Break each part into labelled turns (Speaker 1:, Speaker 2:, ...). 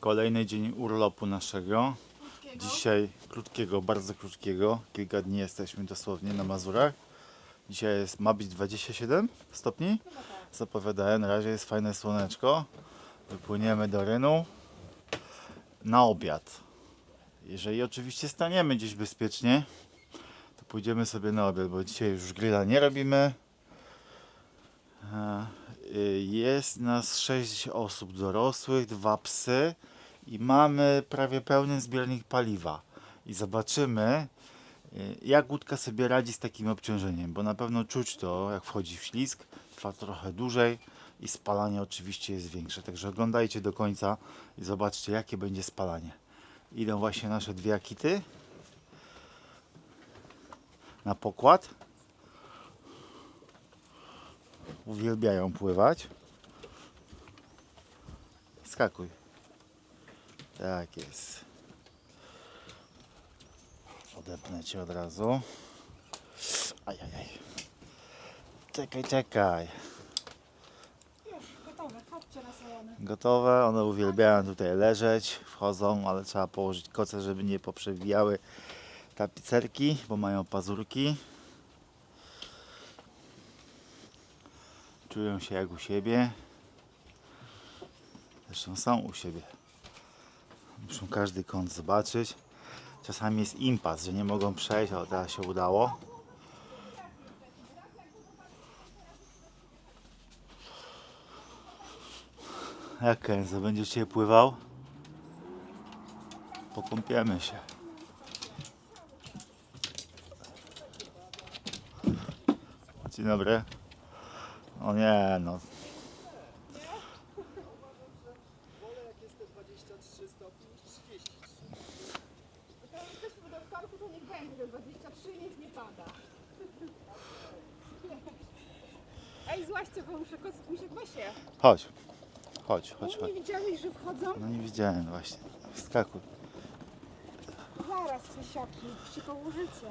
Speaker 1: Kolejny dzień urlopu naszego. Dzisiaj krótkiego, bardzo krótkiego. Kilka dni jesteśmy dosłownie na Mazurach. Dzisiaj jest, ma być 27 stopni. Zapowiadają, na razie jest fajne słoneczko. Wypłyniemy do Rynu na obiad. Jeżeli oczywiście staniemy gdzieś bezpiecznie, to pójdziemy sobie na obiad, bo dzisiaj już grilla nie robimy. Jest nas 6 osób dorosłych, dwa psy i mamy prawie pełny zbiornik paliwa. I zobaczymy, y, jak łódka sobie radzi z takim obciążeniem, bo na pewno czuć to, jak wchodzi w ślizg, trwa trochę dłużej i spalanie oczywiście jest większe. Także oglądajcie do końca i zobaczcie, jakie będzie spalanie. Idą właśnie nasze dwie akity na pokład. Uwielbiają pływać. Skakuj. Tak jest. Odepnę cię od razu. Ajajaj. Czekaj, czekaj.
Speaker 2: Już, gotowe, chodźcie na salony.
Speaker 1: Gotowe, one uwielbiają tutaj leżeć, wchodzą, ale trzeba położyć koce, żeby nie poprzewijały tapicerki, bo mają pazurki. Czują się jak u siebie. Zresztą są u siebie. Muszą każdy kąt zobaczyć. Czasami jest impas, że nie mogą przejść, ale teraz się udało. Jak Kenzo, będziesz pływał? Pokąpiemy się. Dzień dobry. O nie, no.
Speaker 2: Jak jesteśmy do wtorku, to niech będzie 23, niech nie pada. Ej, złaście, bo muszę weź się.
Speaker 1: Chodź. Chodź, chodź,
Speaker 2: Nie
Speaker 1: chodź.
Speaker 2: widziałeś, że wchodzą?
Speaker 1: No nie widziałem właśnie. Wskakuj.
Speaker 2: Zaraz, pysiaki, się położycie.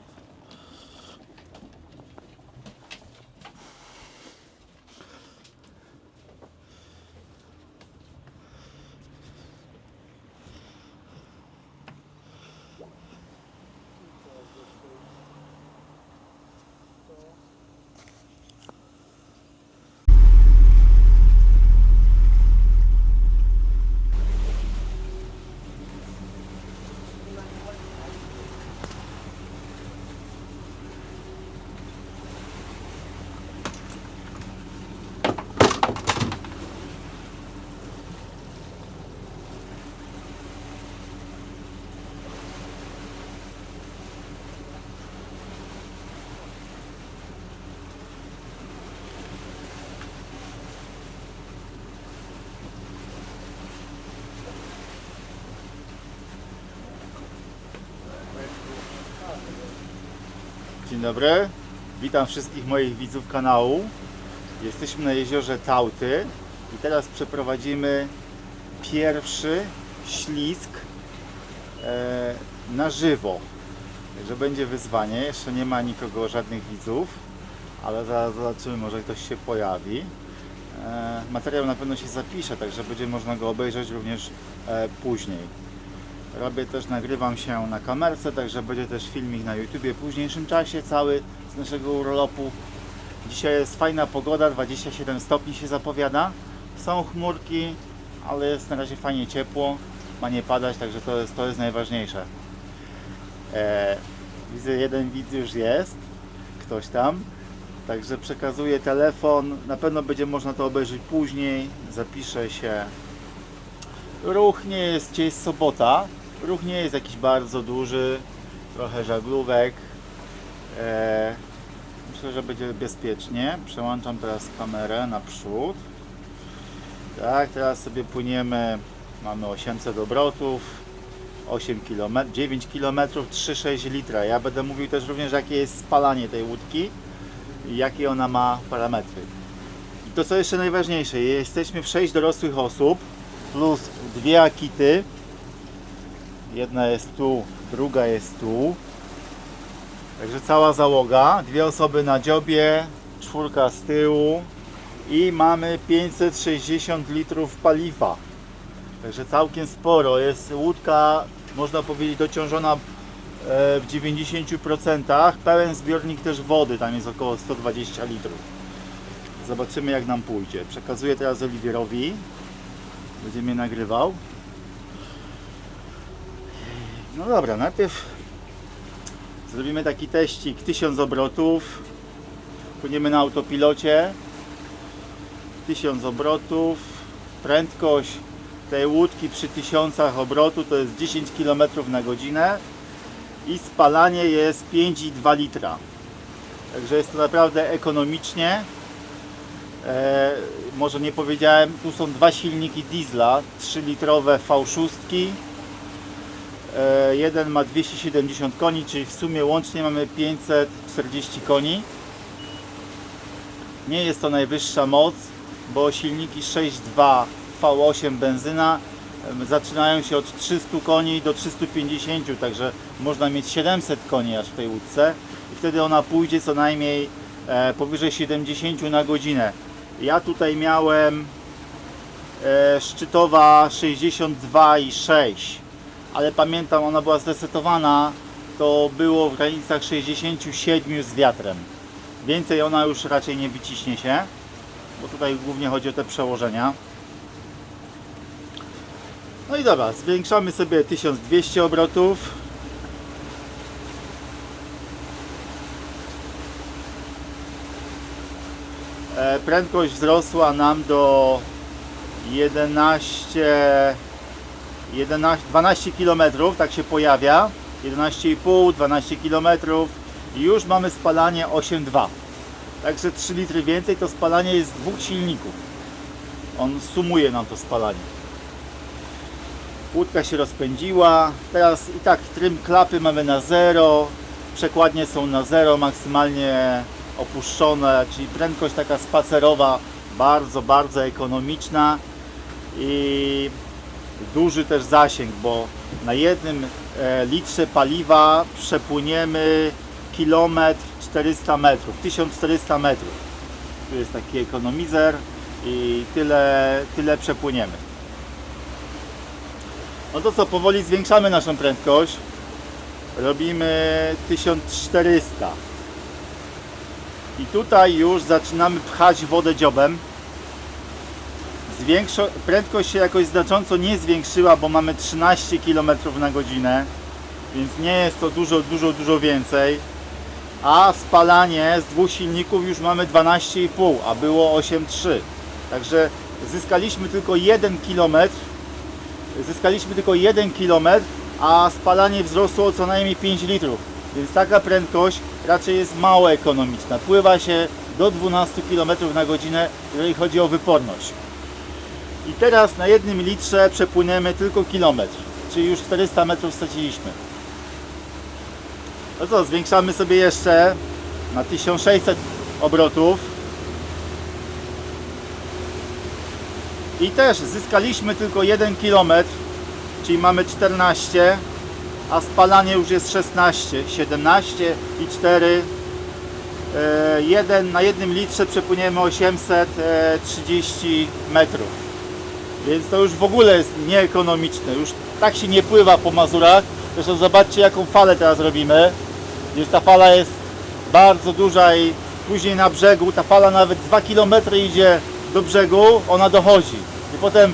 Speaker 1: Dzień dobry. Witam wszystkich moich widzów kanału. Jesteśmy na jeziorze Tauty i teraz przeprowadzimy pierwszy ślizg e, na żywo. Także będzie wyzwanie. Jeszcze nie ma nikogo, żadnych widzów, ale zaraz zobaczymy, może ktoś się pojawi. E, materiał na pewno się zapisze, także będzie można go obejrzeć również e, później. Robię też, nagrywam się na kamerce, także będzie też filmik na YouTubie w późniejszym czasie, cały z naszego urlopu. Dzisiaj jest fajna pogoda, 27 stopni się zapowiada. Są chmurki, ale jest na razie fajnie ciepło, ma nie padać, także to jest, to jest najważniejsze. E, widzę, jeden widz już jest, ktoś tam. Także przekazuję telefon, na pewno będzie można to obejrzeć później, zapiszę się Ruch nie jest, dzisiaj jest sobota, ruch nie jest jakiś bardzo duży, trochę żaglówek. E, myślę, że będzie bezpiecznie. Przełączam teraz kamerę na przód. Tak, teraz sobie płyniemy, mamy 800 obrotów, 8 km, 9 km, 3,6 litra. Ja będę mówił też również jakie jest spalanie tej łódki i jakie ona ma parametry. I to co jeszcze najważniejsze, jesteśmy w 6 dorosłych osób plus dwie akity. Jedna jest tu, druga jest tu. Także cała załoga, dwie osoby na dziobie, czwórka z tyłu i mamy 560 litrów paliwa. Także całkiem sporo. Jest łódka, można powiedzieć, dociążona e, w 90%. Pełen zbiornik też wody, tam jest około 120 litrów. Zobaczymy jak nam pójdzie. Przekazuję teraz Oliwierowi. Będzie mnie nagrywał. No dobra, najpierw zrobimy taki teścik 1000 obrotów. Płyniemy na autopilocie. 1000 obrotów. Prędkość tej łódki przy 1000 obrotu to jest 10 km na godzinę i spalanie jest 5,2 litra. Także jest to naprawdę ekonomicznie. E, może nie powiedziałem, tu są dwa silniki diesla, 3-litrowe V6. E, jeden ma 270 koni, czyli w sumie łącznie mamy 540 koni. Nie jest to najwyższa moc, bo silniki 6.2 V8 benzyna zaczynają się od 300 koni do 350, także można mieć 700 koni aż w tej łódce i wtedy ona pójdzie co najmniej e, powyżej 70 na godzinę. Ja tutaj miałem e, szczytowa 62,6 ale pamiętam ona była zresetowana to było w granicach 67 z wiatrem. Więcej ona już raczej nie wyciśnie się bo tutaj głównie chodzi o te przełożenia. No i dobra, zwiększamy sobie 1200 obrotów. E, prędkość wzrosła nam do 11 11, 12 km, tak się pojawia. 11,5, 12 km i już mamy spalanie 8,2. Także 3 litry więcej to spalanie jest z dwóch silników. On sumuje nam to spalanie. Łódka się rozpędziła. Teraz i tak trym klapy mamy na zero. Przekładnie są na zero, maksymalnie opuszczone, czyli prędkość taka spacerowa, bardzo, bardzo ekonomiczna i duży też zasięg, bo na jednym e, litrze paliwa przepłyniemy kilometr 400 metrów, 1400 metrów. Tu jest taki ekonomizer i tyle, tyle przepłyniemy. No to co, powoli zwiększamy naszą prędkość. Robimy 1400. I tutaj już zaczynamy pchać wodę dziobem. Zwiększo, prędkość się jakoś znacząco nie zwiększyła, bo mamy 13 km na godzinę, więc nie jest to dużo, dużo, dużo więcej. A spalanie z dwóch silników już mamy 12,5, a było 8,3. Także zyskaliśmy tylko 1 km, zyskaliśmy tylko 1 km, a spalanie wzrosło o co najmniej 5 litrów. Więc taka prędkość raczej jest mało ekonomiczna. Pływa się do 12 km na godzinę, jeżeli chodzi o wyporność. I teraz na jednym litrze przepłyniemy tylko kilometr, czyli już 400 metrów straciliśmy. No co, zwiększamy sobie jeszcze na 1600 obrotów. I też zyskaliśmy tylko 1 km, czyli mamy 14, a spalanie już jest 16, 17 i 4. E, jeden, na jednym litrze przepłyniemy 830 metrów. Więc to już w ogóle jest nieekonomiczne. Już tak się nie pływa po Mazurach. Zresztą zobaczcie jaką falę teraz robimy. Więc ta fala jest bardzo duża i później na brzegu ta fala nawet 2 km idzie do brzegu, ona dochodzi. I potem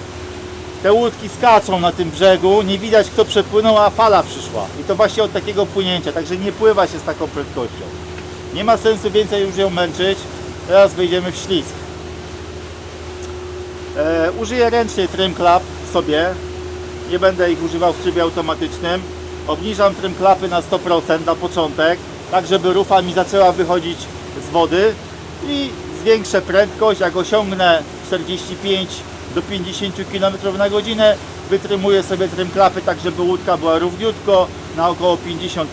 Speaker 1: te łódki skaczą na tym brzegu, nie widać kto przepłynął, a fala przyszła. I to właśnie od takiego płynięcia, także nie pływa się z taką prędkością. Nie ma sensu więcej już ją męczyć. Teraz wejdziemy w ślizg. E, użyję ręcznie trim clap sobie. Nie będę ich używał w trybie automatycznym. Obniżam trim klapy na 100% na początek, tak żeby rufa mi zaczęła wychodzić z wody i zwiększę prędkość. Jak osiągnę 45 do 50 km na godzinę, wytrymuję sobie trim klapy tak, żeby łódka była równiutko na około 50%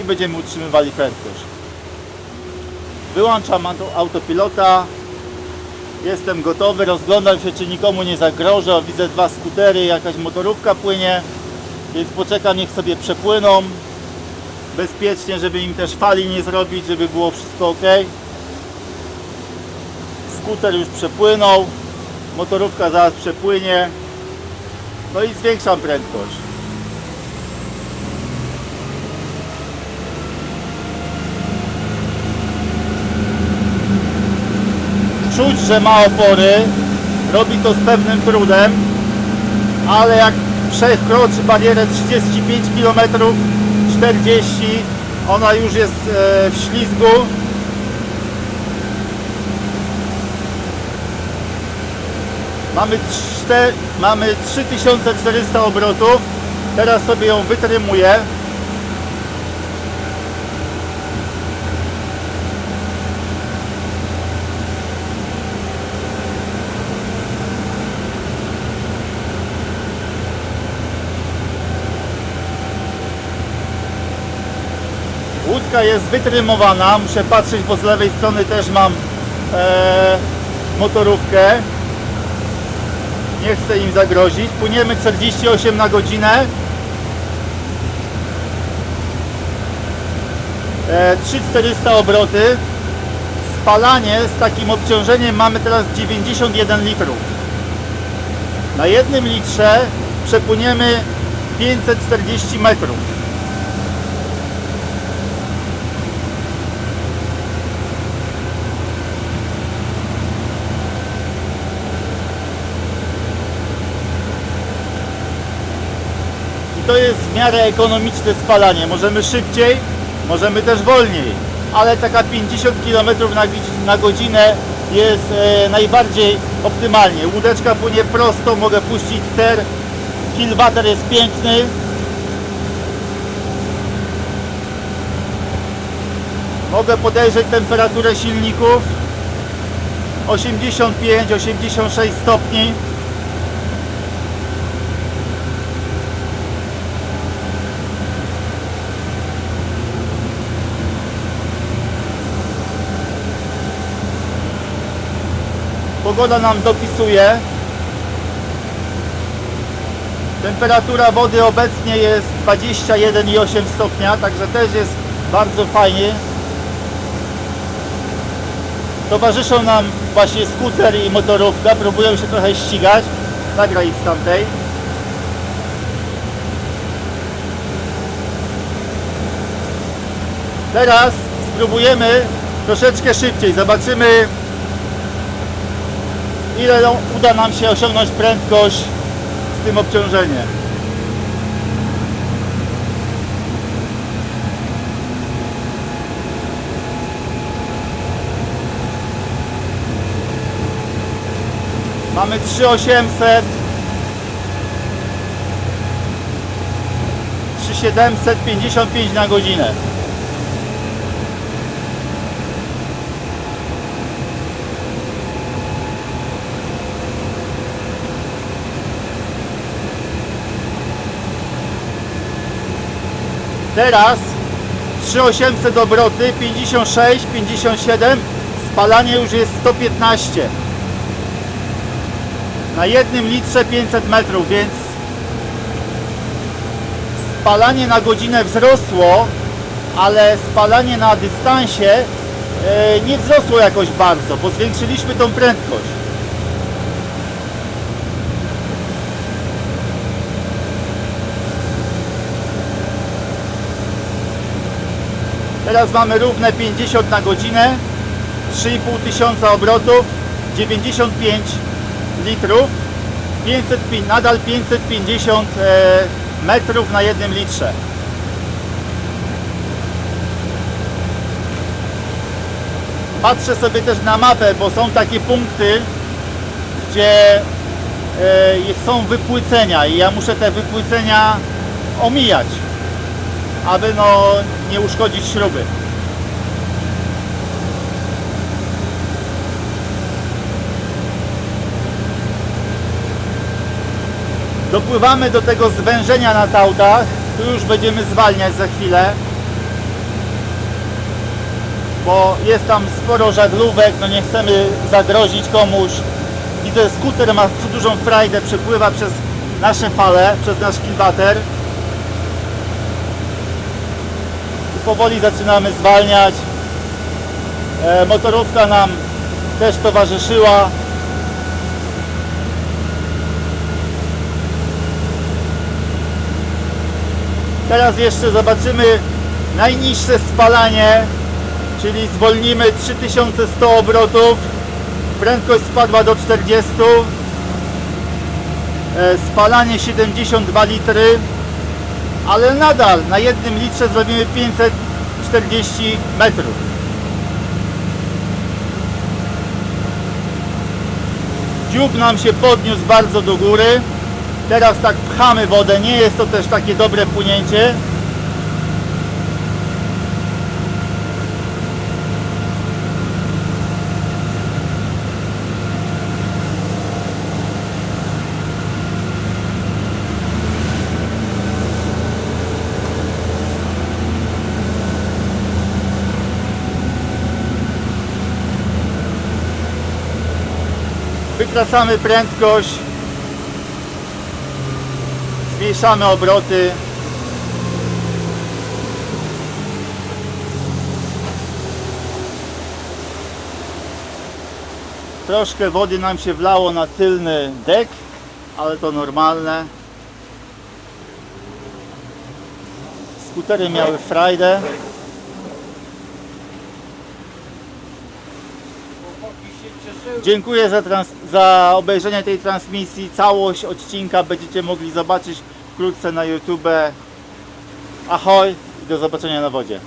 Speaker 1: i będziemy utrzymywali prędkość. Wyłączam auto- autopilota. Jestem gotowy, rozglądam się, czy nikomu nie zagrożę. Widzę dwa skutery, jakaś motorówka płynie, więc poczekam, niech sobie przepłyną. Bezpiecznie, żeby im też fali nie zrobić, żeby było wszystko ok. Skuter już przepłynął, motorówka zaraz przepłynie. No i zwiększam prędkość. Czuć, że ma opory, robi to z pewnym trudem, ale jak przekroczy barierę 35 km, 40, ona już jest e, w ślizgu. Mamy, czte, mamy 3400 obrotów. Teraz sobie ją wytrymuję. Jest wytrymowana. Muszę patrzeć, bo z lewej strony też mam e, motorówkę. Nie chcę im zagrozić. Płyniemy 48 na godzinę. E, 3400 obroty. Spalanie z takim obciążeniem mamy teraz 91 litrów. Na jednym litrze przepłyniemy 540 metrów. To jest w miarę ekonomiczne spalanie. Możemy szybciej, możemy też wolniej, ale taka 50 km na, godzi- na godzinę jest e, najbardziej optymalnie. Łódeczka płynie prosto, mogę puścić ster, kilwater jest piękny. Mogę podejrzeć temperaturę silników 85-86 stopni. Pogoda nam dopisuje. Temperatura wody obecnie jest 21,8 stopnia, także też jest bardzo fajnie. Towarzyszą nam właśnie skuter i motorówka, próbują się trochę ścigać. Nagraj z tamtej. Teraz spróbujemy troszeczkę szybciej. Zobaczymy ile uda nam się osiągnąć prędkość z tym obciążeniem. Mamy 3800 3755 na godzinę. Teraz 3800 obroty, 56, 57, spalanie już jest 115. Na jednym litrze 500 metrów, więc spalanie na godzinę wzrosło, ale spalanie na dystansie e, nie wzrosło jakoś bardzo, bo zwiększyliśmy tą prędkość. Teraz mamy równe 50 na godzinę, 3,5 tysiąca obrotów, 95 litrów, 500, pi- nadal 550 e, metrów na jednym litrze. Patrzę sobie też na mapę, bo są takie punkty, gdzie e, są wypłycenia i ja muszę te wypłycenia omijać aby no nie uszkodzić śruby. Dopływamy do tego zwężenia na tautach. Tu już będziemy zwalniać za chwilę. Bo jest tam sporo żaglówek, no nie chcemy zagrozić komuś. Widzę, skuter ma dużą frajdę, przepływa przez nasze fale, przez nasz kilwater. Powoli zaczynamy zwalniać. E, motorówka nam też towarzyszyła. Teraz jeszcze zobaczymy najniższe spalanie, czyli zwolnimy 3100 obrotów. Prędkość spadła do 40. E, Spalanie 72 litry, ale nadal na jednym litrze zrobimy 540 metrów. Dziób nam się podniósł bardzo do góry. Teraz tak pchamy wodę, nie jest to też takie dobre płynięcie. Wykracamy prędkość. Zmniejszamy obroty. Troszkę wody nam się wlało na tylny dek, ale to normalne. Skutery miały frajdę. Dziękuję za, trans- za obejrzenie tej transmisji. Całość odcinka będziecie mogli zobaczyć wkrótce na YouTube. Ahoj i do zobaczenia na wodzie.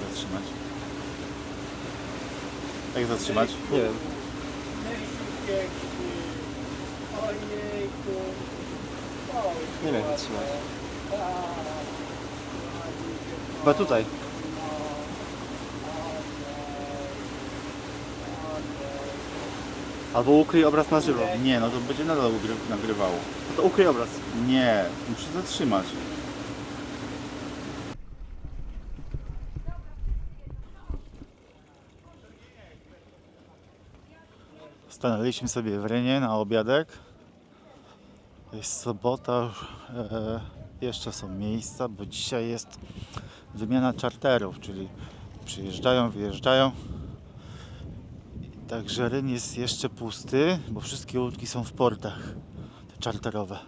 Speaker 1: Jak zatrzymać? Jak zatrzymać?
Speaker 3: Nie wiem. Nie wiem jak trzymać. Chyba tutaj. Albo ukryj obraz na żywo.
Speaker 1: Nie, no to będzie nadal ugry- nagrywało.
Speaker 3: No to ukryj obraz.
Speaker 1: Nie, muszę zatrzymać. Stanęliśmy sobie w Rynie na obiadek. Jest sobota, e, jeszcze są miejsca, bo dzisiaj jest wymiana czarterów, czyli przyjeżdżają, wyjeżdżają. Także Ryn jest jeszcze pusty, bo wszystkie łódki są w portach, te czarterowe.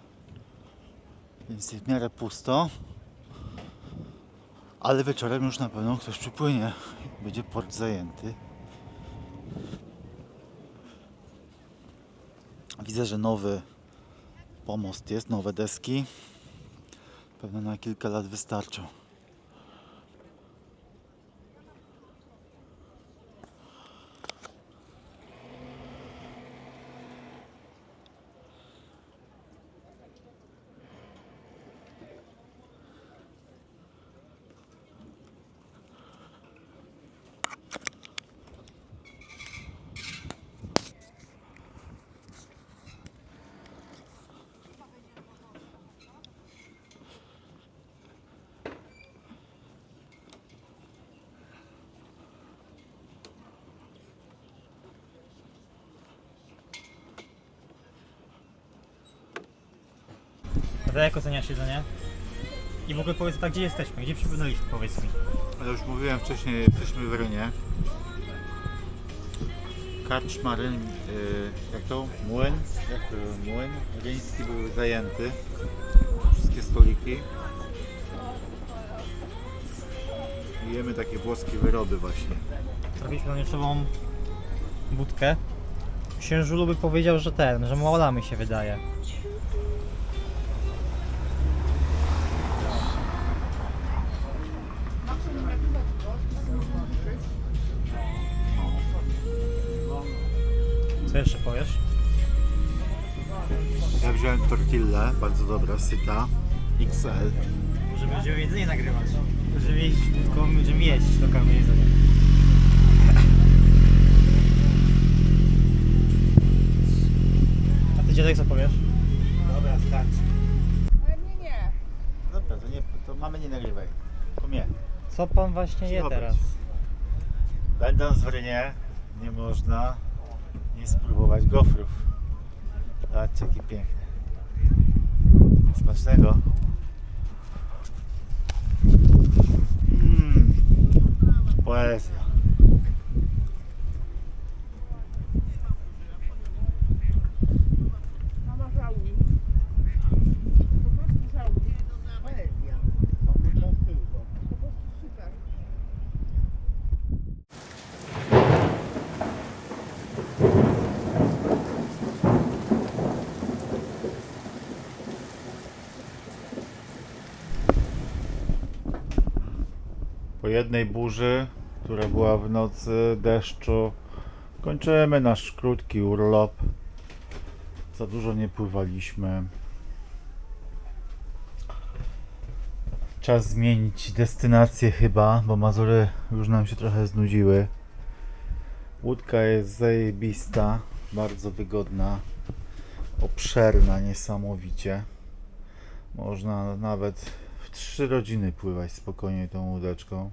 Speaker 1: Więc jest w miarę pusto. Ale wieczorem już na pewno ktoś przypłynie. Będzie port zajęty. Widzę, że nowy pomost jest, nowe deski. Pewno na kilka lat wystarczą.
Speaker 4: Ty jak oceniasz jedzenie? I w ogóle powiedz tak, gdzie jesteśmy? Gdzie przypłynęliśmy, powiedz mi.
Speaker 1: Ale już mówiłem wcześniej, jesteśmy w Rynie. Karczma Ryn, y, jak to? Młyn? Jak to? Młyn ryński był zajęty. Wszystkie stoliki. I Jemy takie włoskie wyroby właśnie.
Speaker 4: Zrobiliśmy namieczową budkę. Księżulu by powiedział, że ten, że mało lamy się wydaje. Co jeszcze powiesz?
Speaker 1: Ja wziąłem tortillę, bardzo dobra, syta. XL.
Speaker 4: Może będziemy jedzenie nagrywać. Będziemy jeść, tylko będziemy jeść lokalne jedzenie. A ty dziadek co powiesz?
Speaker 1: Dobra, starczy.
Speaker 2: Ale nie, nie.
Speaker 1: Dobra, to, nie, to mamy nie nagrywaj. To mnie.
Speaker 4: Co pan właśnie je
Speaker 1: Cicho
Speaker 4: teraz?
Speaker 1: bądź. Będąc w Rynie, nie można nie spróbować gofrów. Zobaczcie, jakie piękne. Smacznego. Mmm. Poezja. Jednej burzy, która była w nocy deszczu, kończymy nasz krótki urlop. Za dużo nie pływaliśmy. Czas zmienić destynację chyba, bo Mazury już nam się trochę znudziły. Łódka jest zajebista, bardzo wygodna, obszerna niesamowicie. Można nawet w trzy rodziny pływać spokojnie tą łódeczką.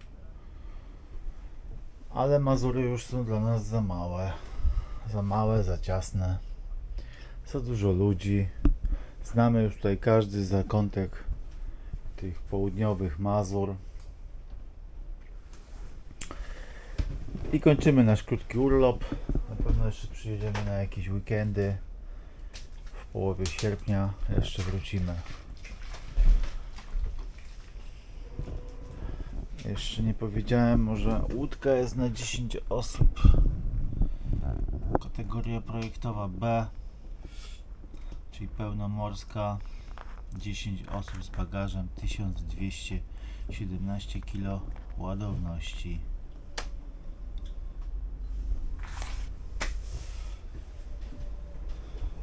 Speaker 1: Ale Mazury już są dla nas za małe. Za małe, za ciasne. Za dużo ludzi. Znamy już tutaj każdy zakątek tych południowych Mazur. I kończymy nasz krótki urlop. Na pewno jeszcze przyjedziemy na jakieś weekendy. W połowie sierpnia jeszcze wrócimy. Jeszcze nie powiedziałem, może łódka jest na 10 osób. Kategoria projektowa B, czyli pełnomorska. 10 osób z bagażem 1217 kg ładowności.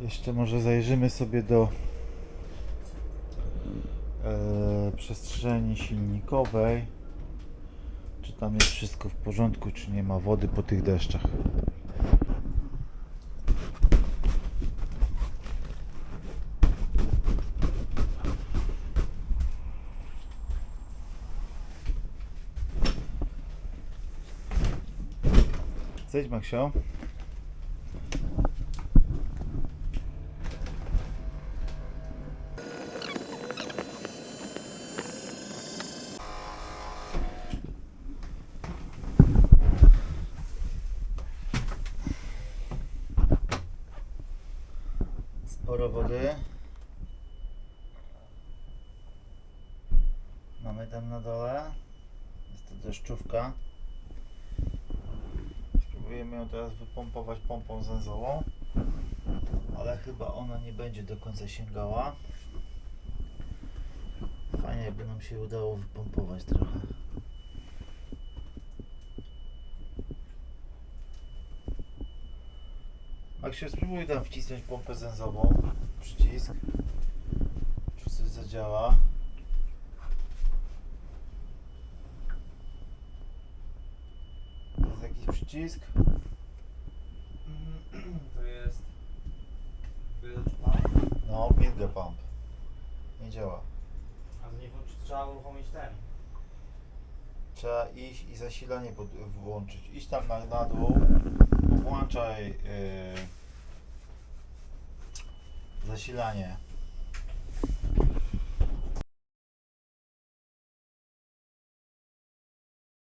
Speaker 1: Jeszcze może zajrzymy sobie do e, przestrzeni silnikowej. Tam jest wszystko w porządku, czy nie ma wody po tych deszczach. Zejdź Maksio. Sporo wody. Mamy tam na dole. Jest to deszczówka. Spróbujemy ją teraz wypompować pompą zęzową. Ale chyba ona nie będzie do końca sięgała. Fajnie jakby nam się udało wypompować trochę. Maksiu, spróbuj tam wcisnąć pompę zęzową. Przycisk. Czy coś zadziała? Jest jakiś przycisk?
Speaker 4: To jest... Pump?
Speaker 1: No, Bilge Pump. Nie działa.
Speaker 4: A to nie trzeba uruchomić ten.
Speaker 1: Trzeba iść i zasilanie pod, włączyć. Idź tam na, na dół, włączaj yy, zasilanie.